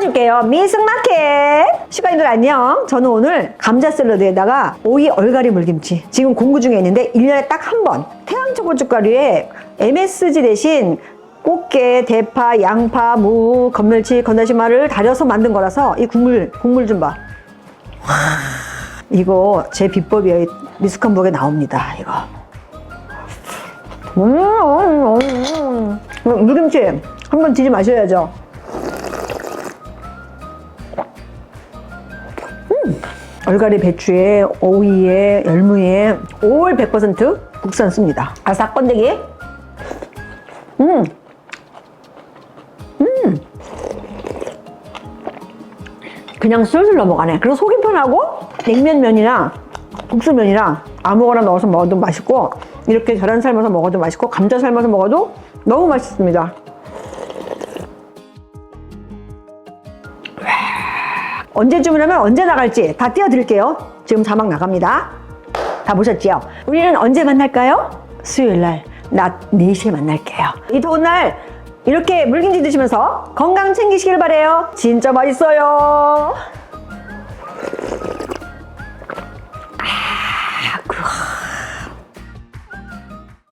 도와줄게요. 미승마켓. 시바님들 안녕. 저는 오늘 감자 샐러드에다가 오이 얼갈이 물김치. 지금 공부 중에 있는데 1년에 딱 한 번. 태양 초고춧가루에 MSG 대신 꽃게, 대파, 양파, 무, 건멸치, 건다시마를 달여서 만든 거라서 이 국물, 국물 좀 봐. 와, 이거 제 비법이에요. 미숙한 복에 나옵니다. 이거. 음, 음, 음, 음. 물김치 한번 뒤지 마셔야죠. 얼갈이 배추에 오이에 열무에 올 100% 국산 씁니다. 아삭 건더기. 음. 음. 그냥 술술 넘어가네. 그리고 속이 편하고 냉면면이나 국수면이랑 아무거나 넣어서 먹어도 맛있고 이렇게 계란 삶아서 먹어도 맛있고 감자 삶아서 먹어도 너무 맛있습니다. 언제 주문하면 언제 나갈지 다 띄워드릴게요. 지금 자막 나갑니다. 다 보셨지요? 우리는 언제 만날까요? 수요일 날 낮 4시에 만날게요. 이 더운 날 이렇게 물김치 드시면서 건강 챙기시길 바래요. 진짜 맛있어요.